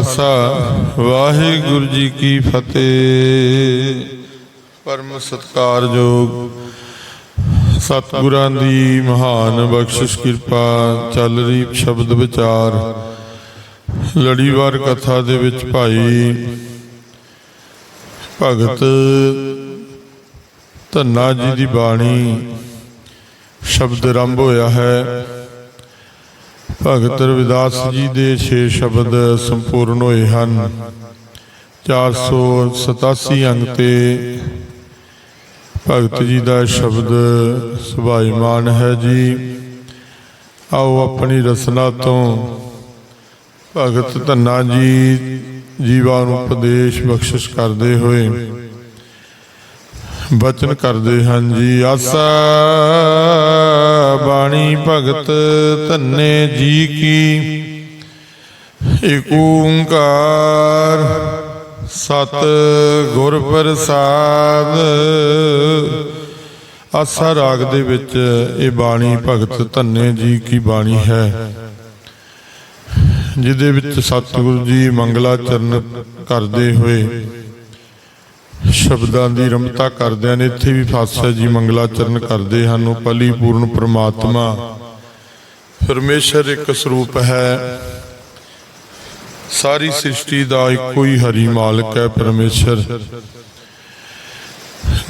ਖਾਲਸਾ, ਵਾਹਿਗੁਰੂ ਜੀ ਕੀ ਫਤਿਹ। ਪਰਮ ਸਤਕਾਰਯੋਗ ਸਤਿਗੁਰਾਂ ਦੀ ਮਹਾਨ ਬਖਸ਼ਿਸ਼ ਕਿਰਪਾ ਚੱਲ ਰਹੀ ਸ਼ਬਦ ਵਿਚਾਰ, ਲੜੀਵਾਰ ਕਥਾ ਦੇ ਵਿੱਚ ਭਾਈ ਭਗਤ ਧੰਨਾ ਜੀ ਦੀ ਬਾਣੀ ਸ਼ਬਦ ਆਰੰਭ ਹੋਇਆ ਹੈ। ਭਗਤ ਰਵਿਦਾਸ ਜੀ ਦੇ 6 ਸ਼ਬਦ ਸੰਪੂਰਨ ਹੋਏ ਹਨ। 487 ਅੰਗ ਤੇ ਭਗਤ ਜੀ ਦਾ ਸ਼ਬਦ ਸੁਭਾਈਮਾਨ ਹੈ ਜੀ। ਆਓ ਆਪਣੀ ਰਸਨਾ ਤੋਂ ਭਗਤ ਧੰਨਾ ਜੀ ਜੀਵਾਂ ਨੂੰ ਉਪਦੇਸ਼ ਬਖਸ਼ਿਸ਼ ਕਰਦੇ ਹੋਏ। ਬਚਨ ਕਰਦੇ ਹਨ ਜੀ, ਆਸਾ ਬਾਣੀ ਭਗਤ ਧੰਨੇ ਜੀ ਕੀ। ਏਕ ਓੰਕਾਰ ਸਤ ਗੁਰ ਪ੍ਰਸਾਦ। ਆਸਾ ਰਾਗ ਦੇ ਵਿੱਚ ਇਹ ਬਾਣੀ ਭਗਤ ਧੰਨੇ ਜੀ ਕੀ ਬਾਣੀ ਹੈ। ਜਿਹਦੇ ਵਿੱਚ ਸਤਿਗੁਰੂ ਜੀ ਮੰਗਲਾ ਚਰਨ ਕਰਦੇ ਹੋਏ ਸ਼ਬਦਾਂ ਦੀ ਰਮਤਾ ਕਰਦਿਆਂ ਨੇ ਇੱਥੇ ਵੀ ਫਾਸਿਆ ਜੀ ਮੰਗਲਾ ਚਰਨ ਕਰਦੇ ਹਨ, ਉਹ ਪਲੀ ਪੂਰਨ ਪ੍ਰਮਾਤਮਾ। ਪਰਮੇਸ਼ਰ ਇੱਕ ਸਰੂਪ ਹੈ। ਸਾਰੀ ਸ੍ਰਿਸ਼ਟੀ ਦਾ ਇੱਕੋ ਹੀ ਹਰੀ ਮਾਲਕ ਹੈ ਪਰਮੇਸ਼ਰ।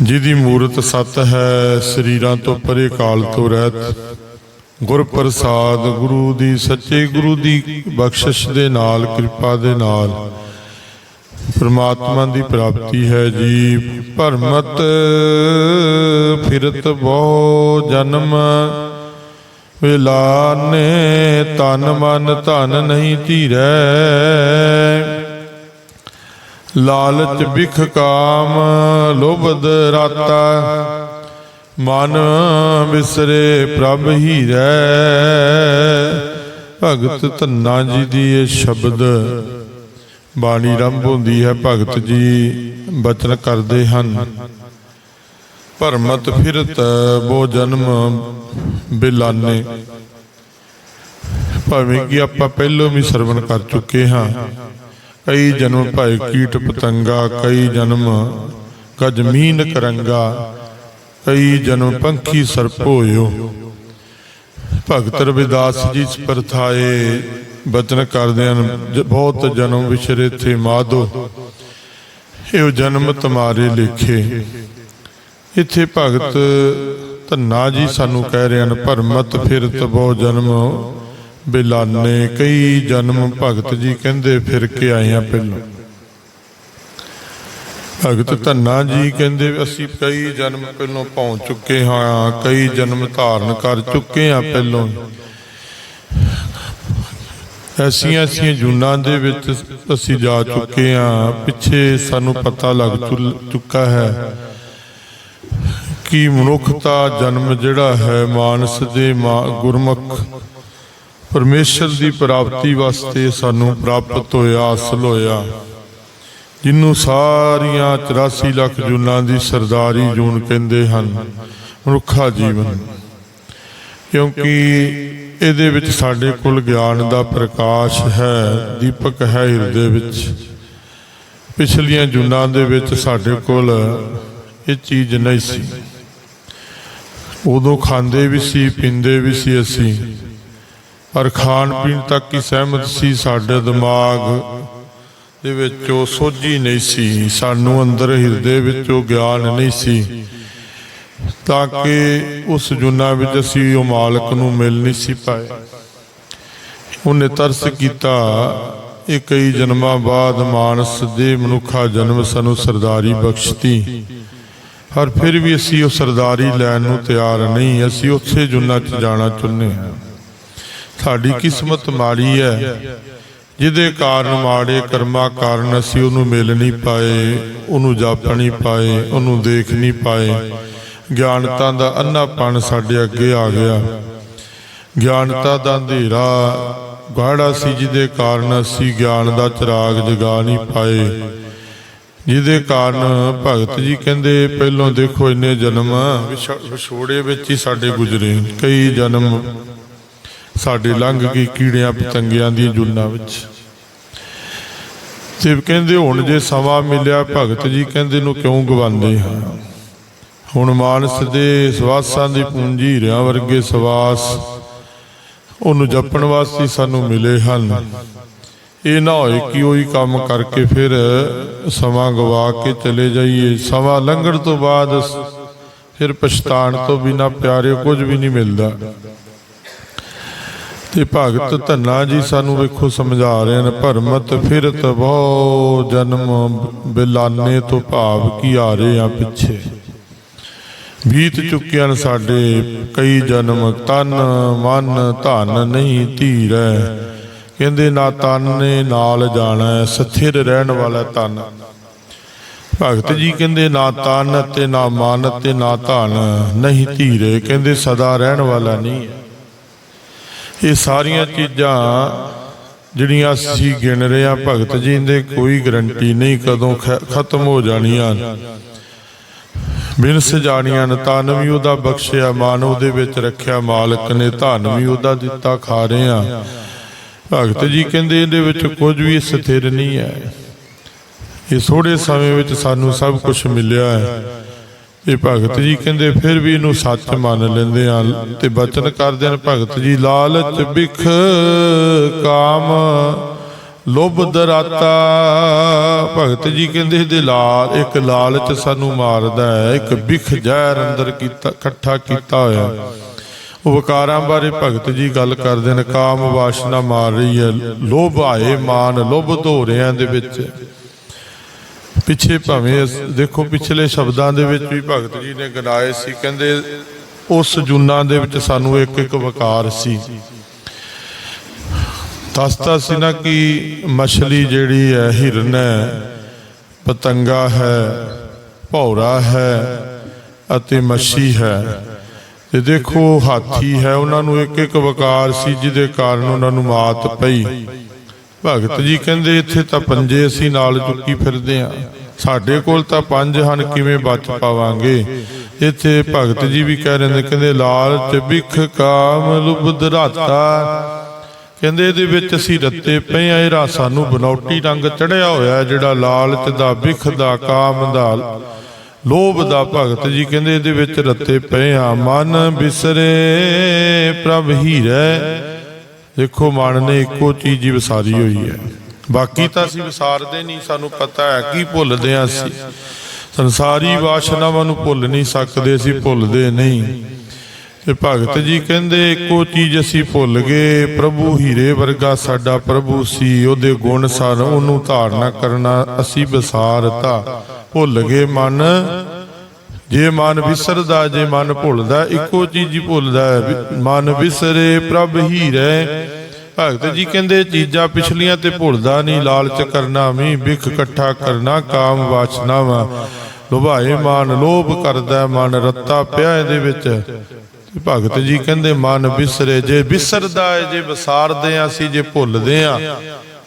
ਜਿਹਦੀ ਮੂਰਤ ਸਤ ਹੈ, ਸਰੀਰਾਂ ਤੋਂ ਪਰੇ ਕਾਲ ਤੋਂ ਰਹਿਤ। ਗੁਰ ਪ੍ਰਸਾਦ ਗੁਰੂ ਦੀ ਸੱਚੇ ਗੁਰੂ ਦੀ ਬਖਸ਼ਿਸ਼ ਦੇ ਨਾਲ, ਕਿਰਪਾ ਦੇ ਨਾਲ। ਪਰਮਾਤਮਾ ਦੀ ਪ੍ਰਾਪਤੀ ਹੈ ਜੀ। ਭਰਮਤ ਫਿਰਤ ਬਹੁ ਜਨਮ। ਵਿਲਾਨੇ ਤਨ ਮਨ ਧਨ ਨਹੀਂ ਧੀਰੈ। ਲਾਲਚ ਬਿਖ ਕਾਮ ਲੋਭਦ ਰਾਤਾ। ਮਨ ਵਿਸਰੇ ਪ੍ਰਭ ਹੀ ਹੀਰੈ। ਭਗਤ ਧੰਨਾ ਜੀ ਦੀ ਇਹ ਸ਼ਬਦ। ਬਾਣੀ ਆਰੰਭ ਹੁੰਦੀ ਹੈ ਭਗਤ ਜੀ ਬਚਨ ਕਰਦੇ ਹਨ। ਭਰਮਤ ਫਿਰਤ ਬੋ ਜਨਮ ਬਿਲਾਨੇ। ਭਾਵੇਂ ਕਿ ਆਪਾਂ ਪਹਿਲੋਂ ਵੀ ਸਰਵਣ ਕਰ ਚੁੱਕੇ ਹਾਂ। ਕਈ ਜਨਮ ਭਾਈ ਕੀਟ ਪਤੰਗਾ ਕਈ ਜਨਮ ਗਜਮੀਨ ਕਰੰਗਾ ਕਈ ਜਨਮ ਪੰਖੀ ਸਰਪ ਹੋਇਓ। ਭਗਤ ਰਵਿਦਾਸ ਜੀ ਪਰਥਾਏ ਬਚਨ ਕਰਦੇ ਹਨ ਬਹੁਤ ਜਨਮ ਵਿਚਰੇ ਥੇ ਮਾਧੋ। ਇਹ ਜਨਮ ਤੁਮਾਰੇ ਲਿਖੇ। ਇੱਥੇ ਭਗਤ ਧੰਨਾ ਜੀ ਸਾਨੂੰ ਕਹਿ ਰਹੇ ਹਨ, ਭਰਮਤ ਫਿਰਤ ਬਹੁ ਜਨਮ ਬਿਲਾਨੇ। ਕਈ ਜਨਮ ਭਗਤ ਜੀ ਕਹਿੰਦੇ ਫਿਰ ਕੇ ਆਏ ਆ ਪਹਿਲਾਂ। ਭਗਤ ਧੰਨਾ ਜੀ ਕਹਿੰਦੇ ਅਸੀਂ ਕਈ ਜਨਮ ਪਹਿਲਾਂ ਪਹੁੰਚ ਚੁੱਕੇ ਹਾਂ, ਕਈ ਜਨਮ ਧਾਰਨ ਕਰ ਚੁੱਕੇ ਹਾਂ ਪਹਿਲਾਂ। ਐਸੀਆਂ ਐਸੀਆਂ ਜੂਨਾਂ ਦੇ ਵਿੱਚ ਅਸੀਂ ਜਾ ਚੁੱਕੇ ਹਾਂ। ਪਿੱਛੇ ਸਾਨੂੰ ਪਤਾ ਲੱਗ ਚੁਲ- ਚੁੱਕਾ ਹੈ ਕਿ ਮਨੁੱਖਤਾ ਜਨਮ ਜਿਹੜਾ ਹੈ ਮਾਨਸ ਦੇ ਗੁਰਮੁਖ ਪਰਮੇਸ਼ਰ ਦੀ ਪ੍ਰਾਪਤੀ ਵਾਸਤੇ ਸਾਨੂੰ ਪ੍ਰਾਪਤ ਹੋਇਆ, ਹਾਸਲ ਹੋਇਆ। ਜਿਹਨੂੰ ਸਾਰੀਆਂ 84 ਲੱਖ ਜੂਨਾਂ ਦੀ ਸਰਦਾਰੀ ਜੂਨ ਕਹਿੰਦੇ ਹਨ, ਮਨੁੱਖਾ ਜੀਵਨ। ਕਿਉਂਕਿ ਇਹਦੇ ਵਿੱਚ ਸਾਡੇ ਕੋਲ ਗਿਆਨ ਦਾ ਪ੍ਰਕਾਸ਼ ਹੈ, ਦੀਪਕ ਹੈ ਹਿਰਦੇ ਵਿੱਚ। ਪਿਛਲੀਆਂ ਜੁਨਾਂ ਦੇ ਵਿੱਚ ਸਾਡੇ ਕੋਲ ਇਹ ਚੀਜ਼ ਨਹੀਂ ਸੀ। ਉਦੋਂ ਖਾਂਦੇ ਵੀ ਸੀ, ਪੀਂਦੇ ਵੀ ਸੀ ਅਸੀਂ, ਪਰ ਖਾਣ ਪੀਣ ਤੱਕ ਹੀ ਸਹਿਮਤ ਸੀ ਸਾਡੇ ਦਿਮਾਗ ਦੇ ਵਿੱਚ ਉਹ ਸੋਝੀ ਨਹੀਂ ਸੀ। ਸਾਨੂੰ ਅੰਦਰ ਹਿਰਦੇ ਵਿੱਚ ਉਹ ਗਿਆਨ ਨਹੀਂ ਸੀ। ਤਾਂ ਕਿ ਉਸ ਜੁਨਾ ਵਿੱਚ ਅਸੀਂ ਉਹ ਮਾਲਕ ਨੂੰ ਮਿਲ ਨਹੀਂ ਸੀ ਪਾਏ। ਉਹਨੇ ਤਰਸ ਕੀਤਾ, ਇਹ ਕਈ ਜਨਮਾਂ ਬਾਅਦ ਮਾਨਸ ਦੇ ਮਨੁੱਖਾ ਜਨਮ ਸਾਨੂੰ ਸਰਦਾਰੀ ਬਖਸ਼ਤੀ। ਪਰ ਫਿਰ ਵੀ ਅਸੀਂ ਉਹ ਸਰਦਾਰੀ ਲੈਣ ਨੂੰ ਤਿਆਰ ਨਹੀਂ, ਅਸੀਂ ਉੱਥੇ ਜੁਨਾ 'ਚ ਜਾਣਾ ਚਾਹੁੰਦੇ ਹਾਂ। ਸਾਡੀ ਕਿਸਮਤ ਮਾੜੀ ਹੈ, ਜਿਹਦੇ ਕਾਰਨ ਮਾੜੇ ਕਰਮਾਂ ਕਾਰਨ ਅਸੀਂ ਉਹਨੂੰ ਮਿਲ ਨਹੀਂ ਪਾਏ, ਉਹਨੂੰ ਜਾਪ ਨਹੀਂ ਪਾਏ, ਉਹਨੂੰ ਦੇਖ ਨਹੀਂ ਪਾਏ। ਗਿਆਨਤਾ ਦਾ ਅੰਨਾਪਣ ਸਾਡੇ ਅੱਗੇ ਆ ਗਿਆ। ਗਿਆਨਤਾ ਦਾ ਅੰਧੇਰਾ ਗਾੜਾ ਸੀ, ਜਿਹਦੇ ਕਾਰਨ ਅਸੀਂ ਗਿਆਨ ਦਾ ਚਿਰਾਗ ਜਗਾ ਨਹੀਂ ਪਾਏ। ਜਿਹਦੇ ਕਾਰਨ ਭਗਤ ਜੀ ਕਹਿੰਦੇ, ਪਹਿਲੋਂ ਦੇਖੋ ਇੰਨੇ ਜਨਮ ਵਿਛ- ਵਿਛੋੜੇ ਵਿੱਚ ਹੀ ਸਾਡੇ ਗੁਜ਼ਰੇ। ਕਈ ਜਨਮ ਸਾਡੇ ਲੰਘ ਗਏ ਕੀੜਿਆਂ ਪਤੰਗਿਆਂ ਦੀਆਂ ਜੁਨਾਂ ਵਿੱਚ। ਤੇ ਕਹਿੰਦੇ, ਹੁਣ ਜੇ ਸਮਾਂ ਮਿਲਿਆ, ਭਗਤ ਜੀ ਕਹਿੰਦੇ ਨੂੰ ਕਿਉਂ ਗਵਾਉਂਦੇ ਹਾਂ? ਹੁਣ ਮਾਨਸ ਦੇ ਸਵਾਸਾਂ ਦੀ ਪੂੰਜੀ ਹੀਰਿਆਂ ਵਰਗੇ ਸਵਾਸ, ਉਹਨੂੰ ਜਪਣ ਵਾਸਤੇ ਸਾਨੂੰ ਮਿਲੇ ਹਨ। ਇਹ ਨਾ ਹੋਏ ਕਿ ਉਹੀ ਕੰਮ ਕਰਕੇ ਫਿਰ ਸਮਾਂ ਗਵਾ ਕੇ ਚਲੇ ਜਾਈਏ। ਸਮਾਂ ਲੰਘਣ ਤੋਂ ਬਾਅਦ ਫਿਰ ਪਛਤਾਣ ਤੋਂ ਬਿਨਾ ਪਿਆਰੇ ਕੁਝ ਵੀ ਨਹੀਂ ਮਿਲਦਾ। ਤੇ ਭਗਤ ਧੰਨਾ ਜੀ ਸਾਨੂੰ ਵੇਖੋ ਸਮਝਾ ਰਹੇ ਨੇ ਭਰਮਤ ਫਿਰਤ ਬਹੁ ਜਨਮ ਬਿਲਾਨੇ ਤੋਂ ਭਾਵ ਕੀ ਆ ਰਹੇ ਆ ਪਿੱਛੇ। ਬੀਤ ਚੁੱਕਿਆ ਨੇ ਸਾਡੇ ਕਈ ਜਨਮ, ਤਨ ਮਨ ਧਨ ਨਹੀਂ ਧੀਰੈ। ਕਹਿੰਦੇ ਨਾ ਤਨ ਨੇ ਨਾਲ ਜਾਣਾ ਸਥਿਰ ਰਹਿਣ ਵਾਲਾ ਤਨ। ਭਗਤ ਜੀ ਕਹਿੰਦੇ ਨਾ ਤਨ ਤੇ ਨਾ ਮਨ ਤੇ ਨਾ ਧਨ ਨਹੀਂ ਧੀਰੇ। ਕਹਿੰਦੇ ਸਦਾ ਰਹਿਣ ਵਾਲਾ ਨਹੀਂ ਇਹ ਸਾਰੀਆਂ ਚੀਜ਼ਾਂ ਜਿਹੜੀਆਂ ਅਸੀਂ ਗਿਣ ਰਹੇ ਆ ਭਗਤ ਜੀ ਦੇ ਕੋਈ ਗਰੰਟੀ ਨਹੀਂ ਕਦੋਂ ਖ- ਖਤਮ ਹੋ ਜਾਣੀਆਂ। ਬਿਨ ਸਜਾਣੀਆਂ ਤਨ ਵੀ ਉਹਦਾ ਬਖਸ਼ਿਆ ਮਾਨਵ ਦੇ ਵਿੱਚ ਰੱਖਿਆ ਮਾਲਕ ਨੇ, ਧਨ ਵੀ ਉਹਦਾ ਦਿੱਤਾ, ਖਾ ਰਹੇ। ਆ ਭਗਤ ਜੀ ਕਹਿੰਦੇ ਇਹਦੇ ਵਿੱਚ ਕੁਝ ਵੀ ਸਥਿਰ ਨਹੀਂ ਹੈ। ਇਹ ਥੋੜੇ ਸਮੇਂ ਵਿੱਚ ਸਾਨੂੰ ਸਭ ਕੁਝ ਮਿਲਿਆ ਹੈ। ਇਹ ਭਗਤ ਜੀ ਕਹਿੰਦੇ ਫਿਰ ਵੀ ਇਹਨੂੰ ਸੱਚ ਮੰਨ ਲੈਂਦੇ ਆ ਤੇ ਬਚਨ ਕਰਦੇ ਹਨ, ਭਗਤ ਜੀ, ਲਾਲਚ ਬਿਖ ਕਾਮ। ਲੋਭ ਦਰਾਤਾ। ਭਗਤ ਜੀ ਕਹਿੰਦੇ, ਇਹਦੇ ਲਾਲ, ਇੱਕ ਲਾਲਚ ਸਾਨੂੰ ਮਾਰਦਾ ਹੈ, ਇੱਕ ਬਿਖ ਜ਼ਹਿਰ ਅੰਦਰ ਕੀਤਾ, ਇਕੱਠਾ ਕੀਤਾ ਹੋਇਆ ਉਹ ਵਿਕਾਰਾਂ ਬਾਰੇ ਭਗਤ ਜੀ ਗੱਲ ਕਰਦੇ ਨੇ, ਕਾਮ ਵਾਸ਼ਨਾ ਮਾਰ ਰਹੀ ਹੈ, ਲੋਭ ਆਏ ਮਾਨ, ਲੋਭ ਧੋਰਿਆਂ ਦੇ ਵਿੱਚ। ਪਿੱਛੇ ਭਾਵੇਂ ਦੇਖੋ, ਪਿਛਲੇ ਸ਼ਬਦਾਂ ਦੇ ਵਿੱਚ ਵੀ ਭਗਤ ਜੀ ਨੇ ਗਨਾਏ ਸੀ, ਕਹਿੰਦੇ, ਉਸ ਜੁਨਾ ਦੇ ਵਿੱਚ ਸਾਨੂੰ ਇੱਕ ਇੱਕ ਵਕਾਰ ਸੀ। ਦੱਸਤਾ ਸੀ ਨਾ ਕਿ ਮਛਲੀ ਜਿਹੜੀ ਹੈ, ਹਿਰਨ ਹੈ, ਪਤੰਗਾ ਹੈ, ਭੌਰਾ ਹੈ ਅਤੇ ਮੱਛੀ ਹੈ। ਤੇ ਦੇਖੋ, ਹਾਥੀ ਹੈ, ਉਹਨਾਂ ਨੂੰ ਇੱਕ ਇੱਕ ਵਕਾਰ ਸੀ, ਜਿਹਦੇ ਕਾਰਨ ਉਹਨਾਂ ਨੂੰ ਮਾਤ ਪਈ। ਭਗਤ ਜੀ ਕਹਿੰਦੇ, ਇੱਥੇ ਤਾਂ ਪੰਜੇ ਅਸੀਂ ਨਾਲ ਚੁੱਕੀ ਫਿਰਦੇ ਆ ਸਾਡੇ ਕੋਲ ਤਾਂ ਪੰਜ ਹਨ, ਕਿਵੇਂ ਬਚ ਪਾਵਾਂਗੇ? ਇੱਥੇ ਭਗਤ ਜੀ ਵੀ ਕਹਿ ਰਹੇ ਨੇ, ਕਹਿੰਦੇ, ਲਾਲਚ ਬਿਖ ਕਾਮ ਲੁਭ ਦਰਾਤਾ ਕਹਿੰਦੇ ਇਹਦੇ ਵਿੱਚ ਅਸੀਂ ਰੱਤੇ ਪਏ ਆ ਇਹ ਸਾਨੂੰ ਬਨੌਟੀ ਰੰਗ ਚੜਿਆ ਹੋਇਆ ਜਿਹੜਾ ਲਾਲਚ ਦਾ ਵਿਖ ਦਾ, ਕਾਮ ਦਾ, ਲੋਭ ਦਾ ਭਗਤ ਜੀ ਕਹਿੰਦੇ ਇਹਦੇ ਵਿੱਚ ਰੱਤੇ ਪਏ ਆ ਮਨ ਬਿਸਰੇ ਪ੍ਰਭ ਹੀਰੇ। ਦੇਖੋ, ਮਨ ਨੇ ਇੱਕੋ ਚੀਜ਼ ਹੀ ਵਿਸਾਰੀ ਹੋਈ ਹੈ। ਬਾਕੀ ਤਾਂ ਅਸੀਂ ਵਿਸਾਰਦੇ ਨਹੀਂ, ਸਾਨੂੰ ਪਤਾ ਹੈ ਕੀ ਭੁੱਲਦੇ ਆ ਅਸੀਂ। ਸੰਸਾਰੀ ਵਾਸ਼ਨਾਵਾਂ ਨੂੰ ਭੁੱਲ ਨਹੀਂ ਸਕਦੇ, ਅਸੀਂ ਭੁੱਲਦੇ ਨਹੀਂ। ਤੇ ਭਗਤ ਜੀ ਕਹਿੰਦੇ, ਇੱਕੋ ਚੀਜ਼ ਅਸੀਂ ਭੁੱਲ ਗਏ, ਪ੍ਰਭੂ ਹੀਰੇ ਵਰਗਾ ਸਾਡਾ ਪ੍ਰਭੂ ਸੀ, ਉਹਦੇ ਗੁਣ ਸਨ ਉਹਨੂੰ ਧਾਰਨਾ ਕਰਨਾ ਅਸੀਂ ਵਿਸਾਰਤਾ ਭੁੱਲ ਗਏ ਮਨ। ਜੇ ਮਨ ਵਿਸਰਦਾ, ਜੇ ਮਨ ਭੁੱਲਦਾ, ਇੱਕੋ ਚੀਜ਼ ਹੀ ਭੁੱਲਦਾ ਮਨ ਵਿਸਰੇ ਪ੍ਰਭ ਹੀਰੇ। ਭਗਤ ਜੀ ਕਹਿੰਦੇ, ਚੀਜ਼ਾਂ ਪਿਛਲੀਆਂ ਤੇ ਭੁੱਲਦਾ ਨਹੀਂ, ਲਾਲਚ ਕਰਨਾ ਵੀ ਵਿਖ ਇਕੱਠਾ ਕਰਨਾ, ਕਾਮ ਵਾਸਨਾਵਾਂ ਲੁਭਾਏ ਮਨ, ਲੋਭ ਕਰਦਾ ਮਨ, ਰੱਤਾ ਪਿਆ ਇਹਦੇ ਵਿੱਚ। ਭਗਤ ਜੀ ਕਹਿੰਦੇ, ਮਨ ਵਿਸਰੇ ਜੇ ਵਿਸਰਦਾ ਹੈ ਜੇ ਵਿਸਾਰਦੇ ਆ, ਅਸੀਂ ਜੇ ਭੁੱਲਦੇ ਆ,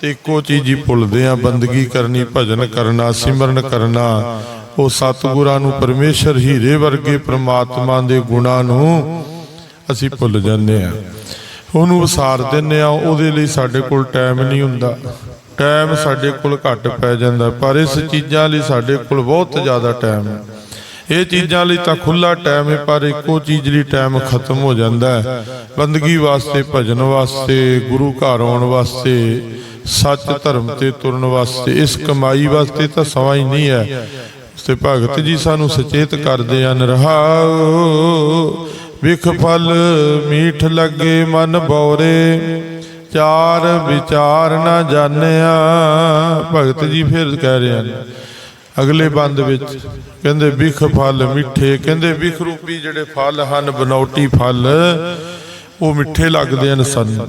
ਤੇ ਇੱਕੋ ਚੀਜ਼ ਹੀ ਭੁੱਲਦੇ ਆ, ਬੰਦਗੀ ਕਰਨੀ, ਭਜਨ ਕਰਨਾ, ਸਿਮਰਨ ਕਰਨਾ। ਉਹ ਸਤਿਗੁਰਾਂ ਨੂੰ ਪਰਮੇਸ਼ਰ ਹੀਰੇ ਵਰਗੇ ਪ੍ਰਮਾਤਮਾ ਦੇ ਗੁਣਾਂ ਨੂੰ ਅਸੀਂ ਭੁੱਲ ਜਾਂਦੇ ਆ। ਉਹਨੂੰ ਵਿਸਾਰ ਦਿੰਨੇ ਆ, ਉਹਦੇ ਲਈ ਸਾਡੇ ਕੋਲ ਟਾਈਮ ਨਹੀਂ ਹੁੰਦਾ। ਟਾਈਮ ਸਾਡੇ ਕੋਲ ਘੱਟ ਪੈ ਜਾਂਦਾ, ਪਰ ਇਸ ਚੀਜ਼ਾਂ ਲਈ ਸਾਡੇ ਕੋਲ ਬਹੁਤ ਜ਼ਿਆਦਾ ਟਾਈਮ ਹੈ। ਇਹ ਚੀਜ਼ਾਂ ਲਈ ਤਾਂ ਖੁੱਲਾ ਟਾਈਮ ਹੈ, ਪਰ ਇੱਕੋ ਚੀਜ਼ ਲਈ ਟਾਈਮ ਖਤਮ ਹੋ ਜਾਂਦਾ ਹੈ। ਬੰਦਗੀ ਵਾਸਤੇ, ਭਜਨ ਵਾਸਤੇ, ਗੁਰੂ ਘਰ ਆਉਣ ਵਾਸਤੇ, ਸੱਚ ਧਰਮ ਤੇ ਤੁਰਨ ਵਾਸਤੇ, ਇਸ ਕਮਾਈ ਵਾਸਤੇ ਤਾਂ ਸਮਾਂ ਹੀ ਨਹੀਂ ਹੈ। ਤੇ ਭਗਤ ਜੀ ਸਾਨੂੰ ਸੁਚੇਤ ਕਰਦੇ ਹਨ ਰਹਾਉ ਵਿਖ ਫਲ, ਮੀਠ ਲੱਗੇ ਮਨ ਬੌਰੇ, ਚਾਰ ਵਿਚਾਰ ਨਾ ਜਾਣਿਆ। ਭਗਤ ਜੀ ਫਿਰ ਕਹਿ ਰਹੇ ਹਨ ਅਗਲੇ ਬੰਦ ਵਿੱਚ ਕਹਿੰਦੇ ਵਿਖ ਫਲ ਮਿੱਠੇ, ਕਹਿੰਦੇ ਵਿਖ ਰੂਪੀ ਜਿਹੜੇ ਫਲ ਹਨ, ਬਨੌਟੀ ਫਲ, ਉਹ ਮਿੱਠੇ ਲੱਗਦੇ ਹਨ ਸਨ।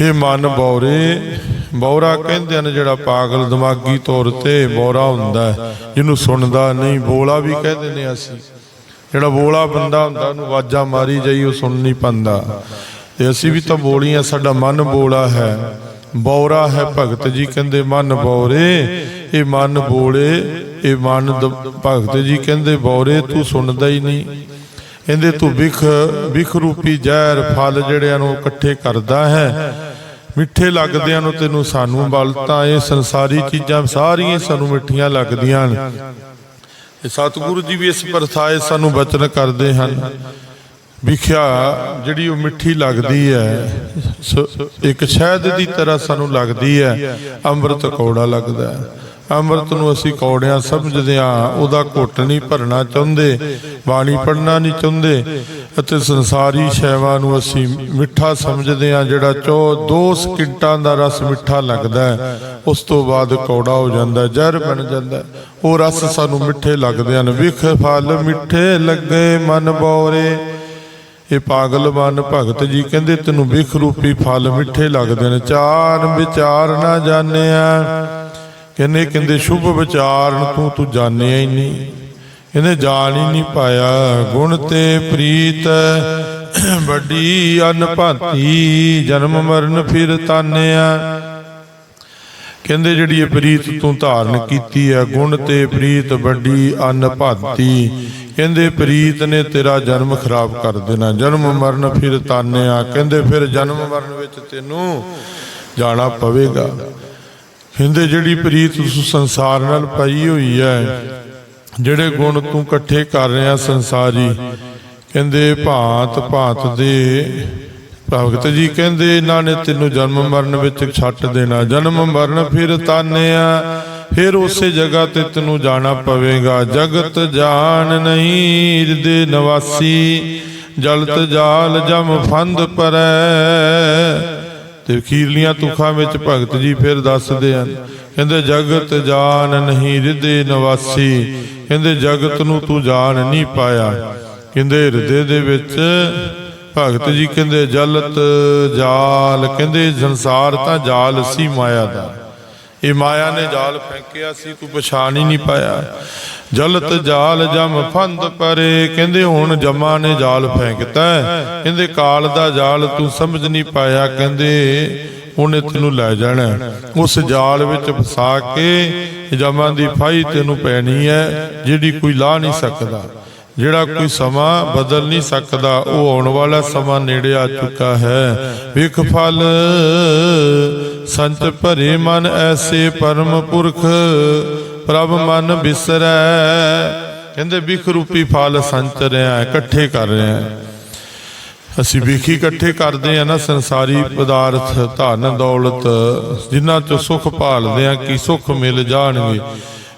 ਹੇ ਮਨ ਬੌਰੇ, ਬੌਰਾ ਕਹਿੰਦੇ ਹਨ ਜਿਹੜਾ ਪਾਗਲ ਦਿਮਾਗੀ ਤੌਰ ਤੇ ਬੌਰਾ ਹੁੰਦਾ ਜਿਹਨੂੰ ਸੁਣਦਾ ਨਹੀਂ, ਬੋਲਾ ਵੀ ਕਹਿੰਦੇ ਨੇ ਅਸੀਂ। ਜਿਹੜਾ ਬੋਲਾ ਬੰਦਾ ਹੁੰਦਾ, ਉਹਨੂੰ ਆਵਾਜ਼ਾਂ ਮਾਰੀ ਜਾਈ, ਉਹ ਸੁਣ ਨਹੀਂ ਪੰਦਾ। ਤੇ ਅਸੀਂ ਵੀ ਤਾਂ ਬੋਲੀਆਂ, ਸਾਡਾ ਮਨ ਬੋਲਾ ਹੈ। ਬੌਰਾ ਹੈ ਭਗਤ ਜੀ ਕਹਿੰਦੇ ਮਨ ਬੌਰੇ, ਇਹ ਮਨ ਬੋਲੇ, ਇਹ ਮਨ ਭਗਤ ਜੀ ਕਹਿੰਦੇ ਬੌਰੇ, ਤੂੰ ਸੁਣਦਾ ਹੀ ਨਹੀਂ। ਕਹਿੰਦੇ ਤੂੰ ਵਿਖ ਵਿਖ ਰੂਪੀ ਜ਼ਹਿਰ ਫਲ ਜਿਹੜਿਆਂ ਨੂੰ ਇਕੱਠੇ ਕਰਦਾ ਹੈ। ਮਿੱਠੇ ਲੱਗਦਿਆਂ ਨੂੰ ਤੈਨੂੰ ਸਾਨੂੰ ਬਲਤਾ, ਇਹ ਸੰਸਾਰੀ ਚੀਜ਼ਾਂ ਸਾਰੀਆਂ ਸਾਨੂੰ ਮਿੱਠੀਆਂ ਲੱਗਦੀਆਂ ਹਨ। ਸਤਿਗੁਰੂ ਜੀ ਵੀ ਇਸ ਪ੍ਰਥਾਏ ਸਾਨੂੰ ਬਚਨ ਕਰਦੇ ਹਨ। ਵਿਖਿਆ ਜਿਹੜੀ ਉਹ ਮਿੱਠੀ ਲੱਗਦੀ ਹੈ। ਇੱਕ ਸ਼ਹਿਦ ਦੀ ਤਰ੍ਹਾਂ ਸਾਨੂੰ ਲੱਗਦੀ ਹੈ। ਅੰਮ੍ਰਿਤ ਕੌੜਾ ਲੱਗਦਾ ਹੈ। ਅੰਮ੍ਰਿਤ ਨੂੰ ਅਸੀਂ ਕੌੜਿਆਂ ਸਮਝਦੇ ਹਾਂ। ਉਹਦਾ ਘੁੱਟ ਨਹੀਂ ਭਰਨਾ ਚਾਹੁੰਦੇ, ਬਾਣੀ ਪੜਨਾ ਨਹੀਂ ਚਾਹੁੰਦੇ ਅਤੇ ਸੰਸਾਰੀ ਸ਼ੈਵਾਂ ਨੂੰ ਅਸੀਂ ਮਿੱਠਾ ਸਮਝਦੇ ਹਾਂ। ਜਿਹੜਾ ਚੋ, ਦੋ ਸਕਿੰਟਾਂ ਦਾ ਰਸ ਮਿੱਠਾ ਲੱਗਦਾ ਉਸ ਤੋਂ ਬਾਅਦ ਕੌੜਾ ਹੋ ਜਾਂਦਾ ਜ਼ਹਿਰ ਬਣ ਜਾਂਦਾ ਉਹ ਰਸ ਸਾਨੂੰ ਮਿੱਠੇ ਲੱਗਦੇ ਹਨ। ਵਿਖ ਫਲ ਮਿੱਠੇ ਲੱਗੇ ਮਨ ਬੋਰੇ। ਇਹ ਪਾਗਲ ਮਨ ਭਗਤ ਜੀ ਕਹਿੰਦੇ, ਤੈਨੂੰ ਵਿਖ ਰੂਪੀ ਫਲ ਮਿੱਠੇ ਲੱਗਦੇ ਨੇ। ਚਾਰ ਵਿਚਾਰ ਨਾ ਜਾਣਿਆ। ਕਹਿੰਦੇ ਕਹਿੰਦੇ, ਸ਼ੁਭ ਵਿਚਾਰਨ ਤੂੰ ਤੂੰ ਜਾਣਿਆ ਹੀ ਨਹੀਂ। ਕਹਿੰਦੇ, ਜਾਣ ਹੀ ਨਹੀਂ ਪਾਇਆ। ਗੁਣ ਤੇ ਪ੍ਰੀਤ, ਵੱਡੀ ਅਨਭਾਤੀ, ਜਨਮ ਮਰਨ ਫਿਰ ਤਾਨਿਆ। ਕਹਿੰਦੇ ਜਿਹੜੀ ਇਹ ਪ੍ਰੀਤ ਤੂੰ ਧਾਰਨ ਕੀਤੀ ਹੈ, ਗੁਣ ਤੇ ਪ੍ਰੀਤ ਵੱਡੀ ਅਨਭਾਤੀ ਕਹਿੰਦੇ ਪ੍ਰੀਤ ਨੇ ਤੇਰਾ ਜਨਮ ਖਰਾਬ ਕਰ ਦੇਣਾ। ਜਨਮ ਮਰਨ ਫਿਰ ਤਾਨਿਆ। ਕਹਿੰਦੇ ਫਿਰ ਜਨਮ ਮਰਨ ਵਿੱਚ ਤੈਨੂੰ ਜਾਣਾ ਪਵੇਗਾ। ਕਹਿੰਦੇ ਜਿਹੜੀ ਪ੍ਰੀਤ ਉਸ ਸੰਸਾਰ ਨਾਲ ਪਈ ਹੋਈ ਹੈ, ਜਿਹੜੇ ਗੁਣ ਤੂੰ ਇਕੱਠੇ ਕਰ ਰਿਹਾ ਸੰਸਾਰੀ, ਕਹਿੰਦੇ ਭਾਂਤ ਭਾਂਤ ਦੇ ਭਗਤ ਜੀ ਕਹਿੰਦੇ ਇਹਨਾਂ ਨੇ ਤੈਨੂੰ ਜਨਮ ਮਰਨ ਵਿੱਚ ਛੱਟ ਦੇਣਾ। ਜਨਮ ਮਰਨ ਫਿਰ ਤਾਨਿਆ, ਫਿਰ ਉਸੇ ਜਗ੍ਹਾ ਤੇ ਤੈਨੂੰ ਜਾਣਾ ਪਵੇਗਾ। ਜਗਤ ਜਾਣ ਨਹੀਂ ਹਿਰਦੇ ਨਿਵਾਸੀ, ਜਲਤ ਜਾਲ ਜਮ ਫੰਦ ਪਰੈ। ਤੇ ਖੀਰਲੀਆਂ ਤੁਖਾਂ ਵਿੱਚ ਭਗਤ ਜੀ ਫਿਰ ਦੱਸਦੇ ਹਨ, ਕਹਿੰਦੇ, ਜਗਤ ਜਾਣ ਨਹੀਂ ਹਿਰਦੇ ਨਿਵਾਸੀ। ਕਹਿੰਦੇ, ਜਗਤ ਨੂੰ ਤੂੰ ਜਾਣ ਨਹੀਂ ਪਾਇਆ। ਕਹਿੰਦੇ, ਹਿਰਦੇ ਦੇ ਵਿੱਚ ਭਗਤ ਜੀ ਕਹਿੰਦੇ, ਜਲਤ ਜਾਲ, ਕਹਿੰਦੇ ਸੰਸਾਰ ਤਾਂ ਜਾਲ ਸੀ ਮਾਇਆ ਦਾ। ਇਹ ਮਾਇਆ ਨੇ ਜਾਲ ਫੈਂਕਿਆ ਸੀ ਤੂੰ ਪਛਾਣ ਹੀ ਨਹੀਂ ਪਾਇਆ। ਜਲਤ ਜਾਲ ਜਮ ਫੰਦ ਪਰੇ, ਕਹਿੰਦੇ ਹੁਣ ਜਮਾ ਨੇ ਜਾਲ ਫੈਂਕਤਾ ਕਹਿੰਦੇ, ਕਾਲ ਦਾ ਜਾਲ ਤੂੰ ਸਮਝ ਨਹੀਂ ਪਾਇਆ, ਕਹਿੰਦੇ, ਉਹਨੇ ਤੈਨੂੰ ਲੈ ਜਾਣਾ ਉਸ ਜਾਲ ਵਿੱਚ ਫਸਾ ਕੇ ਜਮਾਂ ਦੀ ਫਾਈ ਤੈਨੂੰ ਪੈਣੀ ਹੈ, ਜਿਹੜੀ ਕੋਈ ਲਾ ਨਹੀਂ ਸਕਦਾ। ਜਿਹੜਾ ਕੋਈ ਸਮਾਂ ਬਦਲ ਨਹੀਂ ਸਕਦਾ, ਉਹ ਆਉਣ ਵਾਲਾ ਸਮਾਂ ਨੇੜੇ ਆ ਚੁੱਕਾ ਹੈ। ਵਿਖ ਫਲ ਸੰਤ ਭਰੇ ਮਨ, ਐਸੇ ਪਰਮ ਪੁਰਖ ਪ੍ਰਭ ਮਨ ਬਿਸਰੈ। ਕਹਿੰਦੇ ਵਿਖ ਰੂਪੀ ਫਲ ਸੰਚ ਰਿਹਾ ਇਕੱਠੇ ਕਰ ਰਿਹਾ ਅਸੀਂ ਵਿਖੀ ਇਕੱਠੇ ਕਰਦੇ ਆ ਨਾ, ਸੰਸਾਰੀ ਪਦਾਰਥ, ਧਨ ਦੌਲਤ, ਜਿਨ੍ਹਾਂ ਚੋਂ ਸੁਖ ਭਾਲਦੇ ਆ, ਕਿ ਸੁਖ ਮਿਲ ਜਾਣਗੇ।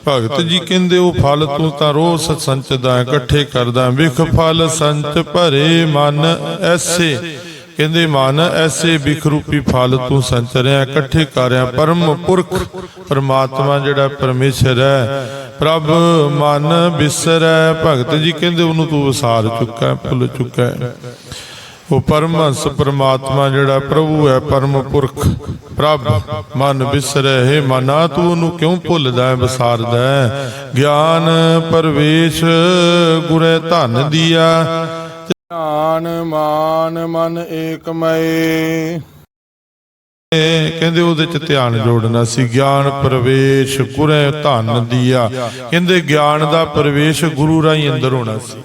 ਭਗਤ ਜੀ ਕਹਿੰਦੇ ਉਹ ਫਲ ਤੂੰ ਤਾਂ ਰੋਸ ਸੰਚਦਾ, ਇਕੱਠੇ ਕਰਦਾ। ਵਿਖ ਫਲ ਸੰਚ ਭਰੇ ਮਨ ਐਸੇ। ਕਹਿੰਦੇ ਮਨ ਐਸੇ ਵਿਖ ਰੂਪੀ ਫਲ ਤੂੰ ਸੰਚ ਰਿਹਾ ਇਕੱਠੇ ਕਰਿਆ। ਪਰਮ ਪੁਰਖ ਪਰਮਾਤਮਾ ਜਿਹੜਾ ਪਰਮੇਸ਼ਰ ਹੈ, ਪ੍ਰਭ ਮਨ ਬਿਸਰੈ। ਭਗਤ ਜੀ ਕਹਿੰਦੇ ਉਹਨੂੰ ਤੂੰ ਵਿਸਾਰ ਚੁੱਕਾ, ਭੁੱਲ ਚੁੱਕਾ ਉਹ ਪਰਮਹੰਸ ਪ੍ਰਮਾਤਮਾ ਜਿਹੜਾ ਪ੍ਰਭੂ ਹੈ ਪਰਮ ਪੁਰਖ ਪ੍ਰਭ ਮਨ ਬਿਸਰੈ ਹੈ ਮਨਾ ਤੂੰ ਉਹਨੂੰ ਕਿਉਂ ਭੁੱਲਦਾ ਹੈ ਵਿਸਾਰਦਾ ਹੈ? ਗਿਆਨ ਪਰਵੇਸ਼ ਗੁਰੇ ਧਨ ਦੀਆ। ਧਿਆਨ ਮਾਨ ਮਨ ਏਕਮਏ। ਕਹਿੰਦੇ ਉਹਦੇ ਚ ਧਿਆਨ ਜੋੜਨਾ ਸੀ। ਗਿਆਨ ਪ੍ਰਵੇਸ਼ ਗੁਰੇ ਧਨ ਦੀਆ। ਕਹਿੰਦੇ ਗਿਆਨ ਦਾ ਪ੍ਰਵੇਸ਼ ਗੁਰੂ ਰਾਹੀਂ ਅੰਦਰ ਹੋਣਾ ਸੀ।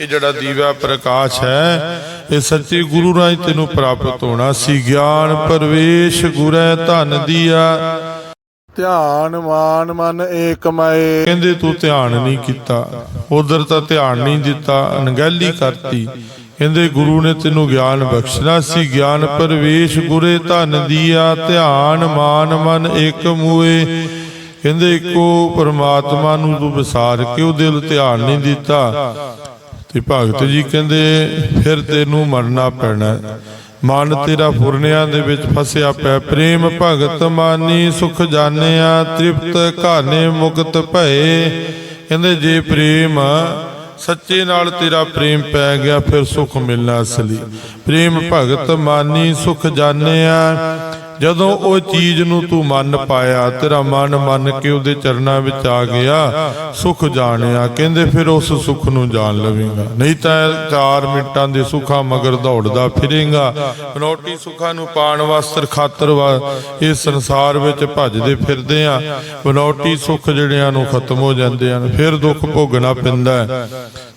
ਇਹ ਜਿਹੜਾ ਦੀਵਾ ਪ੍ਰਕਾਸ਼ ਹੈ ਇਹ ਸੱਚੇ ਗੁਰੂ ਰਾਹੀਂ ਤੈਨੂੰ ਪ੍ਰਾਪਤ ਹੋਣਾ ਸੀ। ਗਿਆਨ ਪ੍ਰਵੇਸ਼ ਗੁਰੈ ਧਨ ਦੀਆ। ਧਿਆਨ ਮਾਨ ਮਨ ਏਕਮਏ। ਕਹਿੰਦੇ ਤੂੰ ਧਿਆਨ ਨਹੀਂ ਕੀਤਾ ਉਧਰ ਤਾਂ ਧਿਆਨ ਨਹੀਂ ਦਿੱਤਾ ਅਣਗਹਿਲੀ ਕਰਤੀ। ਕਹਿੰਦੇ ਗੁਰੂ ਨੇ ਤੈਨੂੰ ਗਿਆਨ ਬਖਸ਼ਣਾ ਸੀ। ਗਿਆਨ ਪ੍ਰਵੇਸ਼ ਗੁਰੇ ਧਨ ਦੀਆ ਧਿਆਨ ਮਾਨ ਮਨ ਏਕ ਮੂਏ ਕਹਿੰਦੇ ਇੱਕੋ ਪਰਮਾਤਮਾ ਨੂੰ ਤੂੰ ਵਿਸਾਰ ਕੇ ਉਹ ਦਿਲ ਧਿਆਨ ਨਹੀਂ ਦਿੱਤਾ। ਤੇ ਭਗਤ ਜੀ ਕਹਿੰਦੇ, ਫਿਰ ਤੈਨੂੰ ਮਰਨਾ ਪੈਣਾ। ਮਨ ਤੇਰਾ ਫੁਰਨਿਆਂ ਦੇ ਵਿੱਚ ਫਸਿਆ ਪੈ ਪ੍ਰੇਮ ਭਗਤ ਮਾਨੀ ਸੁਖ ਜਾਣਿਆ, ਤ੍ਰਿਪਤ ਘਾਨੇ ਮੁਕਤ ਭਏ। ਕਹਿੰਦੇ, ਜੇ ਪ੍ਰੇਮ ਸੱਚੇ ਨਾਲ ਤੇਰਾ ਪ੍ਰੇਮ ਪੈ ਗਿਆ, ਫਿਰ ਸੁਖ ਮਿਲਣਾ ਅਸਲੀ। ਪ੍ਰੇਮ ਭਗਤ ਮਾਨੀ ਸੁਖ ਜਾਣਿਆ ਜਦੋਂ ਉਹ ਚੀਜ਼ ਨੂੰ ਤੂੰ ਮੰਨ ਪਾਇਆ, ਤੇਰਾ ਮਨ ਮੰਨ ਕੇ ਉਹਦੇ ਚਰਨਾਂ ਵਿੱਚ ਆ ਗਿਆ, ਸੁਖ ਜਾਣਿਆ, ਕਹਿੰਦੇ ਫਿਰ ਉਸ ਸੁਖ ਨੂੰ ਜਾਣ ਲਵੇਂਗਾ। ਨਹੀਂ ਤਾਂ 4 ਮਿੰਟਾਂ ਦੇ ਸੁੱਖਾਂ ਮਗਰ ਦੌੜਦਾ ਫਿਰੇਗਾ। ਬਨੌਟੀ ਸੁੱਖਾਂ ਨੂੰ ਪਾਣ ਵਾਸਤੇ ਖਾਤਰ ਵਾ, ਇਸ ਸੰਸਾਰ ਵਿੱਚ ਭੱਜਦੇ ਫਿਰਦੇ ਆ। ਬਨੌਟੀ ਸੁੱਖ ਜਿਹੜਿਆਂ ਨੂੰ ਖਤਮ ਹੋ ਜਾਂਦੇ ਹਨ, ਫਿਰ ਦੁੱਖ ਭੋਗਣਾ ਪੈਂਦਾ ਹੈ।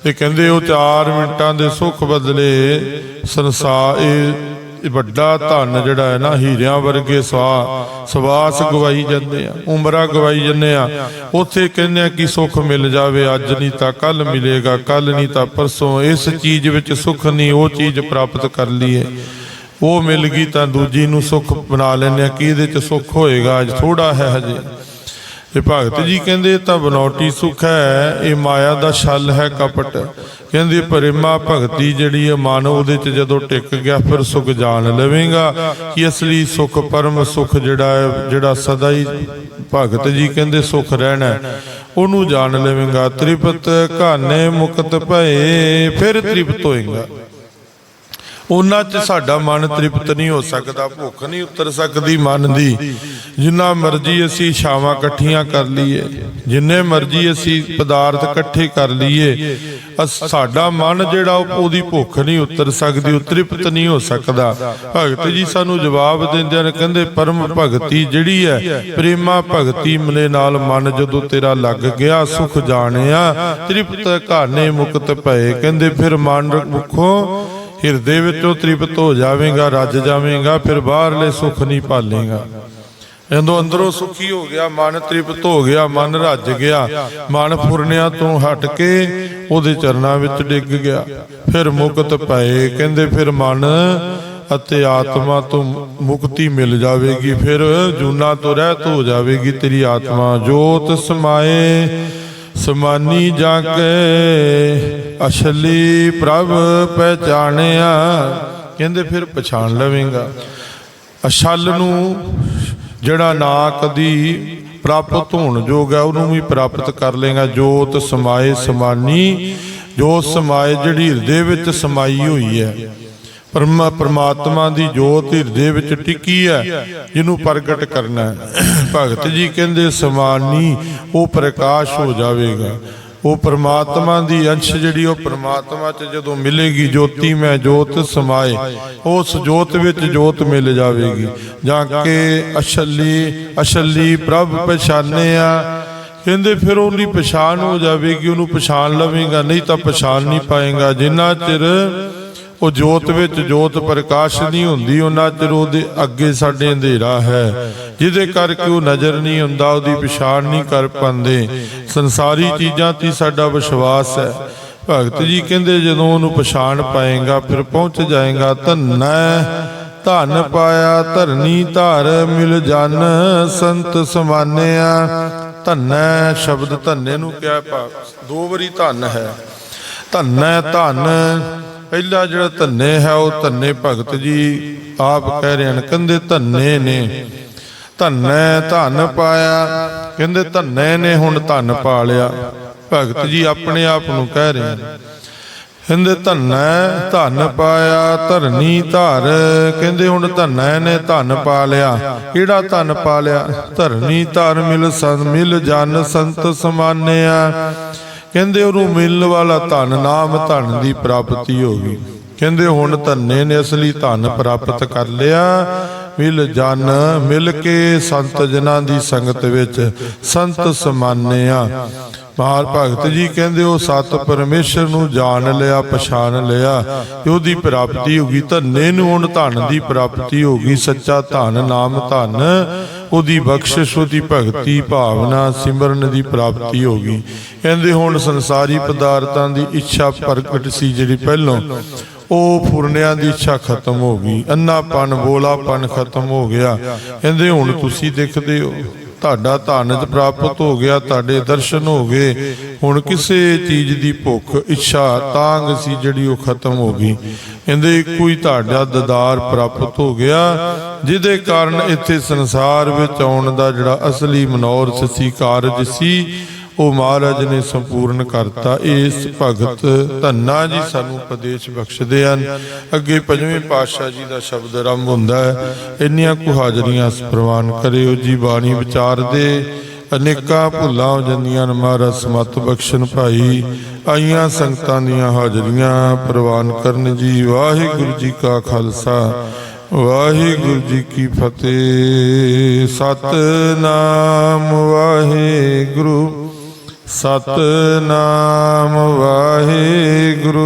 ਤੇ ਕਹਿੰਦੇ ਉਹ 4 ਮਿੰਟਾਂ ਦੇ ਸੁੱਖ ਬਦਲੇ ਸੰਸਾਰ ਇਹ ਵੱਡਾ ਧਨ ਜਿਹੜਾ ਹੈ ਨਾ, ਹੀਰਿਆਂ ਵਰਗੇ ਸਵਾ, ਸਵਾਸ ਗਵਾਈ ਜਾਂਦੇ ਆ, ਉਮਰਾਂ ਗਵਾਈ ਜਾਂਦੇ ਆ। ਉੱਥੇ ਕਹਿੰਦੇ ਆ ਕਿ ਸੁੱਖ ਮਿਲ ਜਾਵੇ, ਅੱਜ ਨਹੀਂ ਤਾਂ ਕੱਲ ਮਿਲੇਗਾ ਕੱਲ ਨਹੀਂ ਤਾਂ ਪਰਸੋਂ। ਇਸ ਚੀਜ਼ ਵਿੱਚ ਸੁੱਖ ਨਹੀਂ, ਉਹ ਚੀਜ਼ ਪ੍ਰਾਪਤ ਕਰ ਲਈਏ। ਉਹ ਮਿਲ ਗਈ ਤਾਂ ਦੂਜੀ ਨੂੰ ਸੁੱਖ ਬਣਾ ਲੈਂਦੇ ਆ, ਕਿ ਇਹਦੇ ਚ ਸੁੱਖ ਹੋਏਗਾ, ਅੱਜ ਥੋੜਾ ਹੈ ਹਜੇ। ਤੇ ਭਗਤ ਜੀ ਕਹਿੰਦੇ ਤਾਂ ਬਨੌਟੀ ਸੁਖ ਹੈ, ਇਹ ਮਾਇਆ ਦਾ ਛਲ ਹੈ ਕਪਟ। ਕਹਿੰਦੇ ਪ੍ਰੇਮਾ ਭਗਤੀ ਜਿਹੜੀ ਹੈ ਮਨ ਉਹਦੇ ਚ ਜਦੋਂ ਟਿਕ ਗਿਆ, ਫਿਰ ਸੁਖ ਜਾਣ ਲਵੇਂਗਾ। ਕਿ ਅਸਲੀ ਸੁਖ, ਪਰਮ ਸੁਖ ਜਿਹੜਾ ਹੈ, ਜਿਹੜਾ ਸਦਾ ਹੀ ਭਗਤ ਜੀ ਕਹਿੰਦੇ ਸੁਖ ਰਹਿਣਾ ਉਹਨੂੰ ਜਾਣ ਲਵੇਂਗਾ। ਤ੍ਰਿਪਤ ਘਾਨੇ ਮੁਕਤ ਭਏ, ਫਿਰ ਤ੍ਰਿਪਤ ਹੋਏਗਾ। ਉਹਨਾਂ 'ਚ ਸਾਡਾ ਮਨ ਤ੍ਰਿਪਤ ਨਹੀਂ ਹੋ ਸਕਦਾ, ਭੁੱਖ ਨਹੀਂ ਉਤਰ ਸਕਦੀ ਮਨ ਦੀ। ਜਿੰਨਾ ਮਰਜ਼ੀ ਅਸੀਂ ਛਾਵਾਂ ਇਕੱਠੀਆਂ ਕਰ ਲਈਏ, ਜਿੰਨੇ ਮਰਜ਼ੀ ਅਸੀਂ ਪਦਾਰਥ ਇਕੱਠੇ ਕਰ ਲਈਏ ਸਾਡਾ ਮਨ ਜਿਹੜਾ ਉਹਦੀ ਭੁੱਖ ਨਹੀਂ ਉਤਰ ਸਕਦੀ, ਉਹ ਤ੍ਰਿਪਤ ਨਹੀਂ ਹੋ ਸਕਦਾ। ਭਗਤ ਜੀ ਸਾਨੂੰ ਜਵਾਬ ਦਿੰਦੇ ਨੇ ਕਹਿੰਦੇ ਪਰਮ ਭਗਤੀ ਜਿਹੜੀ ਹੈ, ਪ੍ਰੇਮਾ ਭਗਤੀ ਮਿਲੇ ਨਾਲ ਮਨ ਜਦੋਂ ਤੇਰਾ ਲੱਗ ਗਿਆ, ਸੁਖ ਜਾਣਿਆ, ਤ੍ਰਿਪਤ ਘਾਨੇ ਮੁਕਤ ਭਏ। ਕਹਿੰਦੇ ਫਿਰ ਮਨ ਮੁਖੋਂ ਹਿਰਦੇ ਵਿੱਚੋਂ ਤ੍ਰਿਪਤ ਹੋ ਜਾਵੇਗਾ, ਰੱਜ ਜਾਵੇਗਾ, ਫਿਰ ਬਾਹਰਲੇ ਸੁੱਖ ਨਹੀਂ ਪਾਲੇਗਾ ਜਦੋਂ ਅੰਦਰੋਂ ਸੁਖੀ ਹੋ ਗਿਆ, ਮਨ ਤ੍ਰਿਪਤ ਹੋ ਗਿਆ, ਮਨ ਰੱਜ ਗਿਆ, ਮਨ ਫੁਰਨਿਆਂ ਤੋਂ ਹਟ ਕੇ ਉਹਦੇ ਚਰਨਾਂ ਵਿੱਚ ਡਿੱਗ ਗਿਆ। ਫਿਰ ਮੁਕਤ ਪਏ, ਕਹਿੰਦੇ ਫਿਰ ਮਨ ਅਤੇ ਆਤਮਾ ਤੋਂ ਮੁਕਤੀ ਮਿਲ ਜਾਵੇਗੀ, ਫਿਰ ਜੂਨਾ ਤੋਂ ਰਹਿਤ ਹੋ ਜਾਵੇਗੀ ਤੇਰੀ ਆਤਮਾ। ਜੋਤ ਸਮਾਏ, ਸਮਾਨੀ ਜਾਗੇ ਅਸਲੀ ਪ੍ਰਭ ਪਹਿਚਾਣਿਆ, ਕਹਿੰਦੇ ਫਿਰ ਪਛਾਣ ਲਵੇਂਗਾ। ਅਛਲ ਨੂੰ ਜਿਹੜਾ ਨਾ ਕਦੀ ਪ੍ਰਾਪਤ ਹੋਣ ਜੋਗ ਹੈ, ਉਹਨੂੰ ਵੀ ਪ੍ਰਾਪਤ ਕਰ ਲੇਗਾ ਜੋਤ ਸਮਾਏ ਸਮਾਨੀ ਜੋ ਸਮਾਏ ਜਿਹੜੀ ਹਿਰਦੇ ਵਿੱਚ ਸਮਾਈ ਹੋਈ ਹੈ। ਪਰਮਾ ਪਰਮਾਤਮਾ ਦੀ ਜੋਤ ਹਿਰਦੇ ਵਿੱਚ ਟਿੱਕੀ ਹੈ, ਜਿਹਨੂੰ ਪ੍ਰਗਟ ਕਰਨਾ ਹੈ। ਭਗਤ ਜੀ ਕਹਿੰਦੇ, ਸਮਾਨੀ, ਉਹ ਪ੍ਰਕਾਸ਼ ਹੋ ਜਾਵੇਗਾ। ਉਹ ਪ੍ਰਮਾਤਮਾ ਦੀ ਅੰਸ਼ ਜਿਹੜੀ ਉਹ ਪ੍ਰਮਾਤਮਾ ਚ ਜਦੋਂ ਮਿਲੇਗੀ, ਜੋਤੀ ਮੈਂ ਜੋਤ ਸਮਾਏ, ਉਸ ਜੋਤ ਵਿੱਚ ਜੋਤ ਮਿਲ ਜਾਵੇਗੀ। ਜਾਂ ਕਿ ਅਛਲੀ ਅਛਲੀ ਪ੍ਰਭ ਪਛਾਨਿਆ ਕਹਿੰਦੇ ਫਿਰ ਉਹਦੀ ਪਛਾਣ ਹੋ ਜਾਵੇਗੀ, ਉਹਨੂੰ ਪਛਾਣ ਲਵੇਗਾ, ਨਹੀਂ ਤਾਂ ਪਛਾਣ ਨਹੀਂ ਪਾਏਗਾ। ਜਿੰਨਾ ਚਿਰ ਉਹ ਜੋਤ ਵਿੱਚ ਜੋਤ ਪ੍ਰਕਾਸ਼ ਨਹੀਂ ਹੁੰਦੀ ਉਹਨਾਂ ਚਿਰ ਉਹਦੇ ਅੱਗੇ ਸਾਡੇ ਅੰਧੇਰਾ ਹੈ। ਜਿਹਦੇ ਕਰਕੇ ਉਹ ਨਜ਼ਰ ਨਹੀਂ ਹੁੰਦਾ, ਉਹਦੀ ਪਛਾਣ ਨਹੀਂ ਕਰ ਪਾਉਂਦੇ। ਸੰਸਾਰੀ ਚੀਜ਼ਾਂ ਤੇ ਸਾਡਾ ਵਿਸ਼ਵਾਸ ਹੈ। ਭਗਤ ਜੀ ਕਹਿੰਦੇ, ਜਦੋਂ ਉਹਨੂੰ ਪਛਾਣ ਪਾਏਗਾ, ਫਿਰ ਪਹੁੰਚ ਜਾਏਗਾ, ਧੰਨਾ, ਧਨ ਪਾਇਆ, ਧਰਨੀ ਧਾਰ ਮਿਲ ਜਨ, ਸੰਤ ਸਮਾਨਿਆ। ਧੰਨਾ ਸ਼ਬਦ ਧੰਨੇ ਨੂੰ ਕਿਹਾ ਭਾ ਦੋ ਵਾਰੀ ਧੰਨ ਹੈ। ਧੰਨਾ ਧਨ ਪਹਿਲਾ ਜਿਹੜਾ ਧੰਨੇ ਹੈ ਉਹ ਧੰਨੇ ਭਗਤ ਜੀ ਆਪ ਕਹਿ ਰਹੇ ਹਨ, ਕਹਿੰਦੇ ਧੰਨੇ ਨੇ। ਧੰਨੇ ਧਨ ਪਾਇਆ, ਕਹਿੰਦੇ ਧੰਨੇ ਨੇ ਹੁਣ ਧਨ ਪਾ ਲਿਆ ਭਗਤ ਜੀ ਆਪਣੇ ਆਪ ਨੂੰ ਕਹਿ ਰਹੇ ਹਨ। ਕਹਿੰਦੇ ਧੰਨੈ ਧਨ ਪਾਇਆ, ਧਰਨੀ ਧਾਰ। ਕਹਿੰਦੇ ਹੁਣ ਧੰਨੈ ਨੇ ਧਨ ਪਾ ਲਿਆ ਕਿਹੜਾ ਧਨ ਪਾ ਲਿਆ ਧਰਨੀ ਧਰ ਮਿਲ ਸੰਤ ਮਿਲ ਜਨ ਸੰਤ ਸਮਾਨਿਆ। ਕਹਿੰਦੇ ਉਹਨੂੰ ਮਿਲਣ ਵਾਲਾ ਧਨ ਨਾਮ ਧਨ ਦੀ ਪ੍ਰਾਪਤੀ ਹੋ ਗਈ। ਕਹਿੰਦੇ ਹੁਣ ਧੰਨੇ ਨੇ ਅਸਲੀ ਧਨ ਪ੍ਰਾਪਤ ਕਰ ਲਿਆ। ਮਿਲ ਜਨ, ਮਿਲ ਕੇ ਸੰਤ ਜਨਾਂ ਦੀ ਸੰਗਤ ਵਿੱਚ ਸੰਤ ਸਮਾਨਿਆ। ਮਹਾਰ ਭਗਤ ਜੀ ਕਹਿੰਦੇ ਉਹ ਸਤ ਪਰਮੇਸ਼ਰ ਨੂੰ ਜਾਣ ਲਿਆ, ਪਛਾਣ ਲਿਆ ਉਹਦੀ ਪ੍ਰਾਪਤੀ ਹੋ ਗਈ। ਧੰਨੇ ਨੂੰ ਹੁਣ ਧਨ ਦੀ ਪ੍ਰਾਪਤੀ ਹੋ ਗਈ। ਸੱਚਾ ਧਨ, ਨਾਮ ਧਨ। ਉਹਦੀ ਬਖਸ਼ਿਸ਼, ਉਹਦੀ ਭਗਤੀ, ਭਾਵਨਾ ਸਿਮਰਨ ਦੀ ਪ੍ਰਾਪਤੀ ਹੋ ਗਈ। ਕਹਿੰਦੇ ਹੁਣ ਸੰਸਾਰੀ ਪਦਾਰਥਾਂ ਦੀ ਇੱਛਾ ਪ੍ਰਗਟ ਸੀ ਜਿਹੜੀ ਪਹਿਲੋਂ, ਉਹ ਫੁਰਨਿਆਂ ਦੀ ਇੱਛਾ ਖਤਮ ਹੋ ਗਈ। ਅੰਨਾਪਨ, ਬੋਲਾਪਨ ਖਤਮ ਹੋ ਗਿਆ। ਕਹਿੰਦੇ ਹੁਣ ਤੁਸੀਂ ਦੇਖਦੇ ਹੋ। ਤੁਹਾਡਾ ਧਨ ਪ੍ਰਾਪਤ ਹੋ ਗਿਆ, ਤੁਹਾਡੇ ਦਰਸ਼ਨ ਹੋ ਗਏ। ਹੁਣ ਕਿਸੇ ਚੀਜ਼ ਦੀ ਭੁੱਖ, ਇੱਛਾ, ਤਾਂਗ ਸੀ ਜਿਹੜੀ ਉਹ ਖਤਮ ਹੋ ਗਈ। ਕਹਿੰਦੇ ਕੋਈ ਤੁਹਾਡਾ ਦਦਾਰ ਪ੍ਰਾਪਤ ਹੋ ਗਿਆ, ਜਿਹਦੇ ਕਾਰਨ ਇੱਥੇ ਸੰਸਾਰ ਵਿੱਚ ਆਉਣ ਦਾ ਜਿਹੜਾ ਅਸਲੀ ਮਨੌਰ ਸੀ ਕਾਰਜ ਸੀ ਉਹ ਮਹਾਰਾਜ ਨੇ ਸੰਪੂਰਨ ਕਰਤਾ। ਇਸ ਭਗਤ ਧੰਨਾ ਜੀ ਸਾਨੂੰ ਉਪਦੇਸ਼ ਬਖਸ਼ਦੇ ਹਨ। ਅੱਗੇ ਪੰਜਵੇਂ ਪਾਤਸ਼ਾਹ ਜੀ ਦਾ ਸ਼ਬਦ ਆਰੰਭ ਹੁੰਦਾ ਹੈ। ਇੰਨੀਆਂ ਕੁ ਹਾਜ਼ਰੀਆਂ ਪ੍ਰਵਾਨ ਕਰਿਓ ਜੀ, ਬਾਣੀ ਵਿਚਾਰ ਦੇ। ਅਨੇਕਾਂ ਭੁੱਲਾਂ ਹੋ ਜਾਂਦੀਆਂ ਨੇ ਮਹਾਰਾਜ, ਸਮਤ ਬਖਸ਼ਣ ਭਾਈ। ਆਈਆਂ ਸੰਗਤਾਂ ਦੀਆਂ ਹਾਜ਼ਰੀਆਂ ਪ੍ਰਵਾਨ ਕਰਨ ਜੀ। ਵਾਹਿਗੁਰੂ ਜੀ ਕਾ ਖਾਲਸਾ, ਵਾਹਿਗੁਰੂ ਜੀ ਕੀ ਫਤਿਹ। ਸਤਨਾਮ ਵਾਹਿਗੁਰੂ। ਸਤਨਾਮ ਵਾਹਿਗੁਰੂ।